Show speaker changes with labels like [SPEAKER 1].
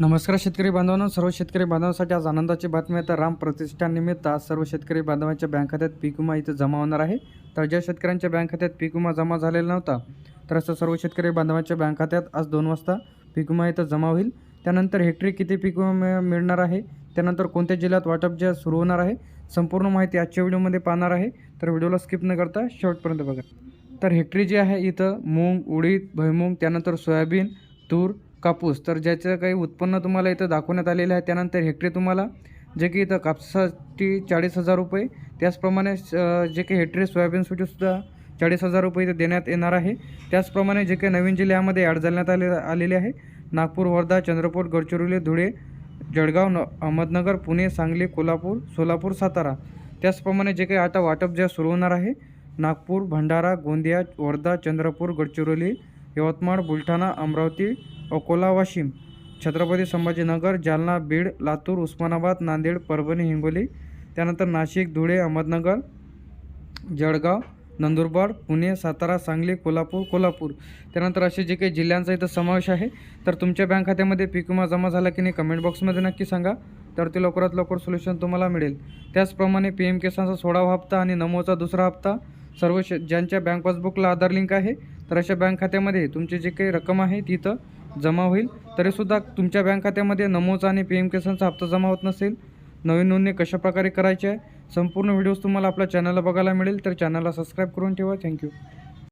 [SPEAKER 1] नमस्कार शेतकरी बांधवांनो सर्व शेतकरी बांधवांसाठी आज आनंदाची बातमी आहे. तर राम प्रतिष्ठाननिमित्त आज सर्व शेतकरी बांधवांच्या बँक खात्यात पीक विमा इथं जमा होणार आहे. तर ज्या शेतकऱ्यांच्या बँक खात्यात पीक विमा जमा झालेला नव्हता तर असं सर्व शेतकरी बांधवांच्या बँक खात्यात आज दोन वाजता पीक विमा इथं जमा होईल. त्यानंतर हेक्टरी किती पीक विमा मिळणार आहे? त्यानंतर कोणत्या जिल्ह्यात वाटप जे सुरू होणार आहे? संपूर्ण माहिती आजच्या व्हिडिओमध्ये पाहणार आहे. तर व्हिडिओला स्किप न करता शेवटपर्यंत बघा. तर हेक्टरी जी आहे इथं मूग उडीद भुईमूग त्यानंतर सोयाबीन तूर कापूस. तर ज्याचं काही उत्पन्न तुम्हाला इथं दाखवण्यात आलेलं आहे त्यानंतर हेक्टरी तुम्हाला जे की इथं कापसासाठी चाळीस हजार रुपये. त्याचप्रमाणे जे काही हेक्टरी सोयाबीनसाठी सुद्धा चाळीस हजार रुपये इथं देण्यात येणार आहे. त्याचप्रमाणे जे काही नवीन जिल्ह्यामध्ये ॲड झाल्यात आले आलेले आहे. नागपूर वर्धा चंद्रपूर गडचिरोली धुळे जळगाव न अहमदनगर पुणे सांगली कोल्हापूर सोलापूर सातारा. त्याचप्रमाणे जे काही आता वाटप जे सुरू होणार आहे नागपूर भंडारा गोंदिया वर्धा चंद्रपूर गडचिरोली यवतमाळ बुलढाणा अमरावती अकोला वाशिम छत्रपती संभाजीनगर जालना बीड लातूर उस्मानाबाद नांदेड परभणी हिंगोली त्यानंतर नाशिक धुळे अहमदनगर जळगाव नंदुरबार पुणे सातारा सांगली कोल्हापूर कोल्हापूर. त्यानंतर असे जे काही जिल्ह्यांचा इथं समावेश आहे तर तुमच्या बँक खात्यामध्ये पीक विमा जमा झाला की नाही कमेंट बॉक्समध्ये नक्की सांगा तर ते लवकरात लवकर सोल्युशन तुम्हाला मिळेल. त्याचप्रमाणे पी एम किसानचा सोळावा हप्ता आणि नमोचा दुसरा हप्ता सर्व श ज्यांच्या बँक पासबुकला आधार लिंक आहे तर अशा बँक खात्यामध्ये तुमची जी काही रक्कम आहे ती इथं जमा होईल. तरीसुद्धा तुमच्या बँक खात्यामध्ये नमोचा आणि पी एम किसानचा हप्ता जमा होत नसेल. नवीन नोंदणी कशाप्रकारे करायची आहे संपूर्ण व्हिडिओज तुम्हाला आपल्या चॅनलला बघायला मिळेल. तर चॅनलला सबस्क्राईब करून ठेवा. थँक्यू.